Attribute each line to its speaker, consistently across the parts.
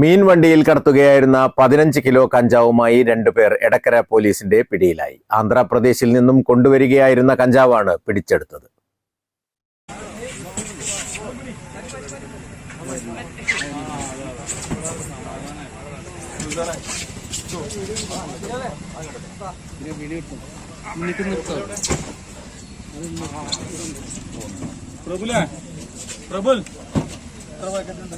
Speaker 1: മീൻ വണ്ടിയിൽ കടത്തുകയായിരുന്ന പതിനഞ്ച് കിലോ കഞ്ചാവുമായി രണ്ടുപേർ എടക്കര പോലീസിന്റെ പിടിയിലായി. ആന്ധ്രാപ്രദേശിൽ നിന്നും കൊണ്ടുവരികയായിരുന്ന കഞ്ചാവാണ് പിടിച്ചെടുത്തത്.
Speaker 2: പ്രഭുല പ്രഭുൽ.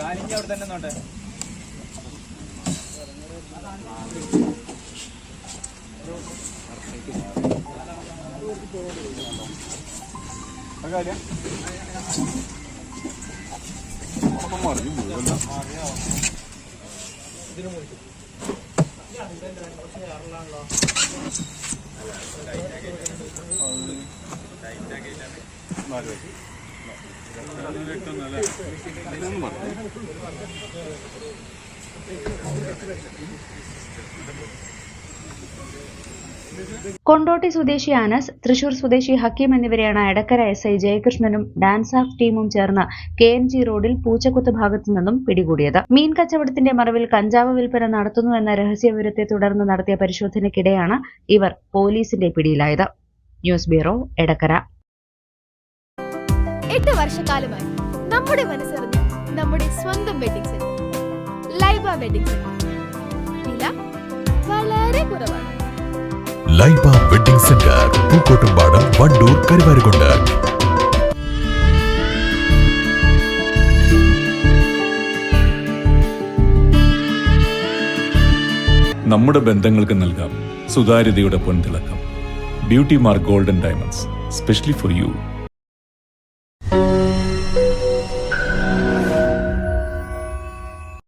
Speaker 2: കാലിന്റെ അവിടെ തന്നെ നോട്ടെ മറിഞ്ഞു മുഴുവല്ല ഇതിന് മുറിക്കും നാല് വയസ്സ് ഇതിനൊന്നും പറഞ്ഞു
Speaker 3: കൊണ്ടോട്ടി സ്വദേശി അനസ് തൃശൂർ സ്വദേശി ഹക്കീം എന്നിവരെയാണ് എടക്കര എസ് ഐ ജയകൃഷ്ണനും ഡാൻസ് ആഫ് ടീമും ചേർന്ന് കെ എൻ ജി റോഡിൽ പൂച്ചക്കുത്ത് ഭാഗത്തു നിന്നും പിടികൂടിയത്. മീൻ കച്ചവടത്തിന്റെ മറവിൽ കഞ്ചാവ് വിൽപ്പന നടത്തുന്നു എന്ന രഹസ്യവിവരത്തെ തുടർന്ന് നടത്തിയ പരിശോധനയ്ക്കിടെയാണ് ഇവർ പോലീസിന്റെ പിടിയിലായത്. News bureau Edakkara.
Speaker 4: എട്ട് വർഷക്കാലമായി നമ്മുടെ മനസ്സറിഞ്ഞ് നമ്മുടെ സ്വന്തം വെഡിങ് സെന്റർ. വില വളരെ കുറവാണ്.
Speaker 5: Laiba wedding centre Pookkottumpadam Wandoor Karuvarakundu.
Speaker 6: നമ്മുടെ ബന്ധങ്ങൾക്ക് നൽകാം സുതാര്യതയുടെ പൊൻതിളക്കം. Beauty mark golden diamonds specially for you